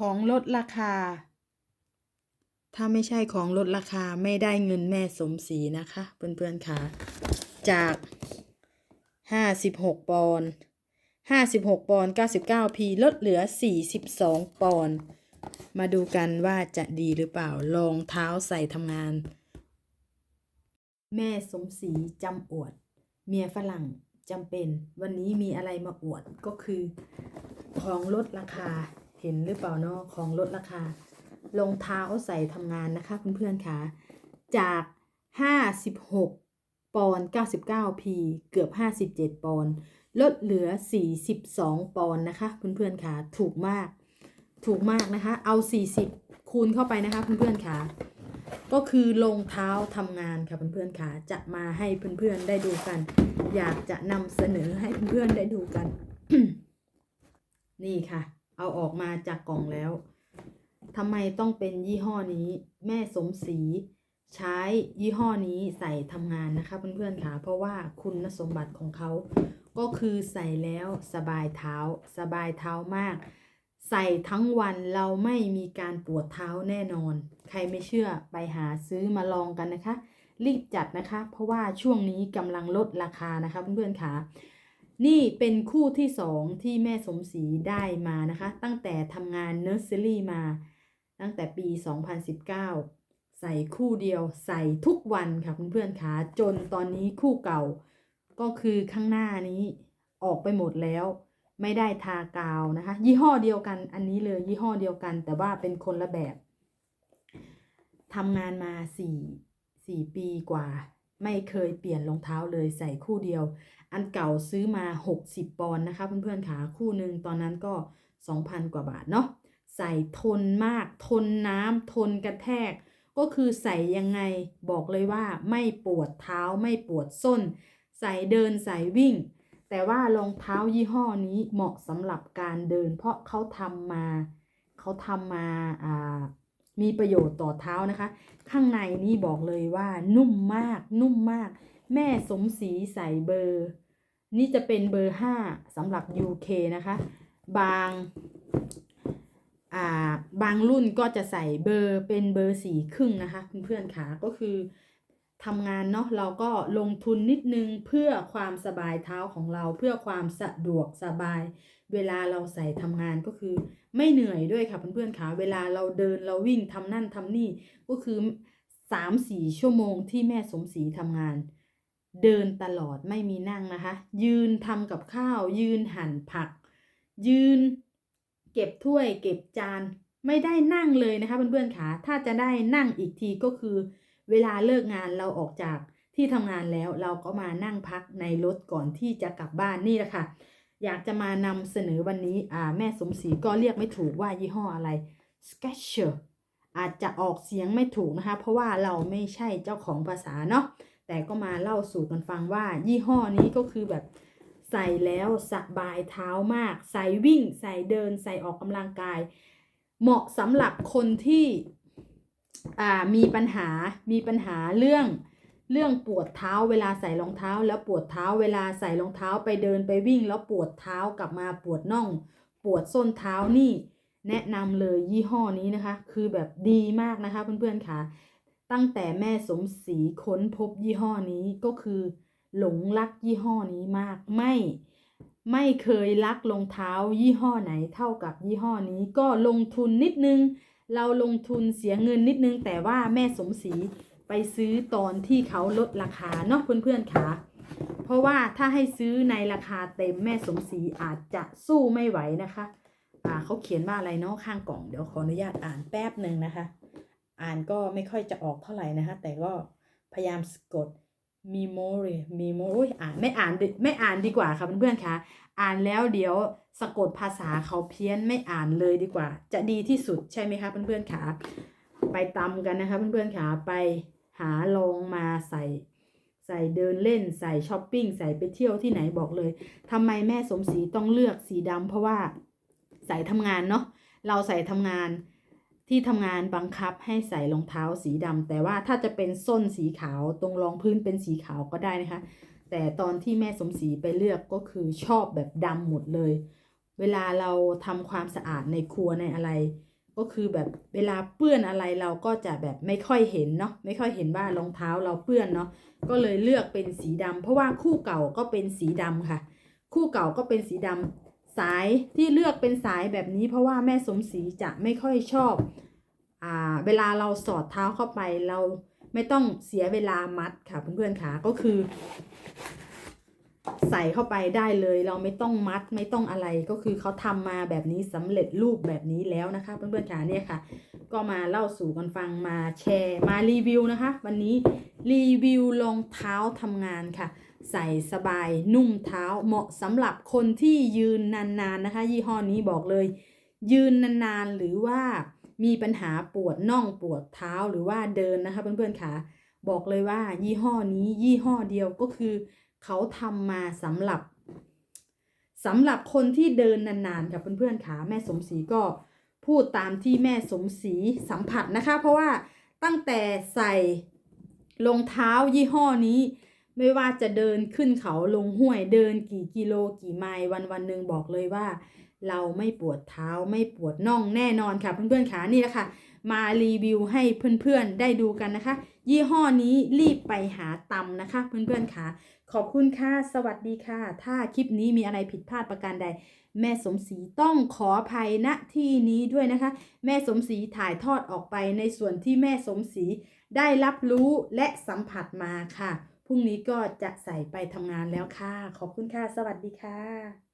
ของลดราคา ถ้าไม่ใช่ของลดราคาไม่ได้เงินแม่สมศรีนะคะเพื่อนๆค่ะ จากห้าสิบหกปอนด์ห้าสิบหกปอนด์เก้าสิบเก้าพีลดเหลือสี่สิบสองปอนด์มาดูกันว่าจะดีหรือเปล่ารองเท้าใส่ทำงาน แม่สมศรีจำอวด เมียฝรั่งจำเป็น วันนี้มีอะไรมาอวดก็คือ ของลดราคา เห็นหรือเปล่าเนาะของลดราคารองเท้าใส่ทำงานนะคะเพื่อนๆค่ะ จาก 56 ปอนด์99 p เกือบ 57 ปอนด์ลดเหลือ 42 ปอนด์นะคะเพื่อนๆค่ะ ถูกมาก ถูกมากนะคะ เอา 40 คูณเข้าไปนะคะเพื่อนๆค่ะ ก็คือรองเท้าทำงานค่ะเพื่อนๆค่ะ จะมาให้เพื่อนๆได้ดูกัน อยากจะนำเสนอให้เพื่อนๆได้ดูกัน นี่ค่ะ เอาออกมาจากกล่องแล้วทำไมต้องเป็นยี่ห้อนี้ แม่สมศรีใช้ยี่ห้อนี้ใส่ทำงานนะคะเพื่อนๆค่ะ เพราะว่าคุณสมบัติของเขาก็คือใส่แล้วสบายเท้า สบายเท้ามาก ใส่ทั้งวันเราไม่มีการปวดเท้าแน่นอน ใครไม่เชื่อไปหาซื้อมาลองกันนะคะ รีบจัดนะคะ เพราะว่าช่วงนี้กำลังลดราคานะคะเพื่อนๆค่ะ นี่เป็นคู่ที่สองที่แม่สมศรีได้มานะคะ ตั้งแต่ทำงานเนอร์เซอรี่มา ตั้งแต่ปี 2019 ใส่คู่เดียวใส่ทุกวันค่ะเพื่อนๆค่ะจนตอนนี้คู่เก่า ก็คือข้างหน้านี้ออกไปหมดแล้ว ไม่ได้ทากาวนะคะ ยี่ห้อเดียวกันอันนี้เลยยี่ห้อเดียวกัน แต่ว่าเป็นคนละแบบทำงานมาสี่สี่ปีกว่า ไม่เคยเปลี่ยนรองเท้าเลยใส่คู่เดียว อันเก่าซื้อมา 60 ปอนด์นะคะ เพื่อนๆค่ะคู่หนึ่งตอนนั้นก็ 2,000 กว่าบาทเนาะใส่ทนมาก ทนน้ำทนกระแทก ก็คือใส่ยังไงบอกเลยว่าไม่ปวดเท้าไม่ปวดส้น ใส่เดินใส่วิ่ง แต่ว่ารองเท้ายี่ห้อนี้เหมาะสำหรับการเดิน เพราะเขาทำมาเขาทำมาอ่า มีประโยชน์ต่อเท้านะคะ ข้างในนี่บอกเลยว่านุ่มมาก นุ่มมาก แม่สมศรีใส่เบอร์ นี่จะเป็นเบอร์5สำหรับ UK นะคะ บางอ่าบางรุ่นก็จะใส่เบอร์เป็นเบอร์สี่ครึ่งนะคะเพื่อนๆค่ะก็คือ ทำงานเนาะเราก็ลงทุนนิดนึงเพื่อความสบายเท้าของเราเพื่อความสะดวกสบาย เวลาเราใส่ทำงานก็คือ ไม่เหนื่อยด้วยค่ะเพื่อนๆค่ะเวลาเราเดินเราวิ่งทำนั่นทำนี่ก็คือสามสี่ชั่วโมงที่แม่สมศรีทำงาน เดินตลอดไม่มีนั่งนะคะ ยืนทำกับข้าว ยืนหั่นผัก ยืน เก็บถ้วย เก็บจาน ไม่ได้นั่งเลยนะคะเพื่อนๆค่ะถ้าจะได้นั่งอีกทีก็คือ เวลาเลิกงานเราออกจากที่ทำงานแล้วเราก็มานั่งพักในรถก่อนที่จะกลับบ้านนี่แหละค่ะ อยากจะมานำเสนอวันนี้อ่าแม่สมศรีก็เรียกไม่ถูกว่ายี่ห้ออะไร Skechers อาจจะออกเสียงไม่ถูกนะคะ เพราะว่าเราไม่ใช่เจ้าของภาษาเนาะแต่ก็มาเล่าสู่กันฟังว่า ยี่ห้อนี้ก็คือแบบใส่แล้วสบายเท้ามาก ใส่วิ่ง ใส่เดิน ใส่ออกกำลังกาย เหมาะสำหรับคนที่ มีปัญหามีปัญหาเรื่องเรื่องปวดเท้าเวลาใส่รองเท้า แล้วปวดเท้าเวลาใส่รองเท้าไปเดินไปวิ่ง แล้วปวดเท้ากลับมาปวดน่อง ปวดส้นเท้านี่แนะนำเลยยี่ห้อนี้นะคะ คือแบบดีมากนะคะเพื่อนๆค่ะ ตั้งแต่แม่สมศรีค้นพบยี่ห้อนี้ก็คือ หลงรักยี่ห้อนี้มากไม่ไม่เคยรักรองเท้ายี่ห้อไหนเท่ากับยี่ห้อนี้ก็ลงทุนนิดนึง เราลงทุนเสียเงินนิดนึง แต่ว่าแม่สมศรีไปซื้อตอนที่เขาลดราคาเนาะเพื่อนๆค่ะ เพราะว่าถ้าให้ซื้อในราคาเต็มแม่สมศรีอาจจะสู้ไม่ไหวนะคะ อ่าเขาเขียนว่าอะไรเนาะข้างกล่องเดี๋ยวขออนุญาตอ่านแป๊บหนึ่งนะคะ อ่านก็ไม่ค่อยจะออกเท่าไหร่นะคะ แต่ก็พยายามสกด memory memory อ่านไม่อ่านดิไม่อ่านดีกว่าค่ะเพื่อนๆคะอ่านแล้วเดี๋ยวสะกดภาษาเขาเพี้ยนไม่อ่านเลยดีกว่า จะดีที่สุดใช่ไหมคะเพื่อนๆคะไปตำกันนะคะเพื่อนๆคะไปหาลองมาใส่ใส่เดินเล่นใส่ช้อปปิ้งใส่ไปเที่ยวที่ไหนบอกเลยทำไมแม่สมศรีต้องเลือกสีดำเพราะว่าใส่ทำงานเนาะเราใส่ทำงาน ที่ทำงานบังคับให้ใส่รองเท้าสีดำแต่ว่าถ้าจะเป็นส้นสีขาวตรงรองพื้นเป็นสีขาวก็ได้นะคะ แต่ตอนที่แม่สมศรีไปเลือกก็คือชอบแบบดำหมดเลย เวลาเราทำความสะอาดในครัวในอะไร ก็คือแบบเวลาเปื้อนอะไรเราก็จะแบบไม่ค่อยเห็นเนาะไม่ค่อยเห็นว่ารองเท้าเราเปื้อนเนาะก็เลยเลือกเป็นสีดำเพราะว่าคู่เก่าก็เป็นสีดำค่ะ คู่เก่าก็เป็นสีดำ สายที่เลือกเป็นสายแบบนี้ เพราะว่าแม่สมศรีจะไม่ค่อยชอบอ่าเวลาเราสอดเท้าเข้าไปเราไม่ต้องเสียเวลามัดค่ะเพื่อนๆค่ะก็คือ ใส่เข้าไปได้เลย เราไม่ต้องมัดไม่ต้องอะไรก็คือเขาทำมาแบบนี้สำเร็จรูปแบบนี้แล้วนะคะเพื่อนๆค่ะเนี่ยค่ะ ก็มาเล่าสู่กันฟังมาแชร์มารีวิวนะคะ วันนี้รีวิวรองเท้าทำงานค่ะ ใส่สบายนุ่มเท้าเหมาะสำหรับคนที่ยืนนานๆนะคะ ยี่ห้อนี้บอกเลย ยืนนานๆหรือว่ามีปัญหาปวดน่องปวดเท้าหรือว่าเดินนะคะเพื่อนๆค่ะบอกเลยว่า ยี่ห้อนี้ยี่ห้อเดียวก็คือ เขาทำมาสำหรับสำหรับคนที่เดินนานๆค่ะเพื่อนๆค่ะแม่สมศรีก็พูดตามที่แม่สมศรีสัมผัสนะคะ เพราะว่าตั้งแต่ใส่รองเท้ายี่ห้อนี้ ไม่ว่าจะเดินขึ้นเขาลงห้วยเดินกี่กิโลกี่ไมล์วันวันหนึ่งบอกเลยว่า เราไม่ปวดเท้าไม่ปวดน่องแน่นอนค่ะเพื่อนๆค่ะนี่แหละค่ะ มารีวิวให้เพื่อนๆได้ดูกันนะคะ ยี่ห้อนี้รีบไปหาตำนะคะ เพื่อนๆค่ะ ขอบคุณค่ะ สวัสดีค่ะ ถ้าคลิปนี้มีอะไรผิดพลาดประการใด แม่สมศรีต้องขออภัยณที่นี้ด้วยนะคะ แม่สมศรีถ่ายทอดออกไปในส่วนที่แม่สมศรีได้รับรู้และสัมผัสมาค่ะ พรุ่งนี้ก็จะใส่ไปทำงานแล้วค่ะ ขอบคุณค่ะ สวัสดีค่ะ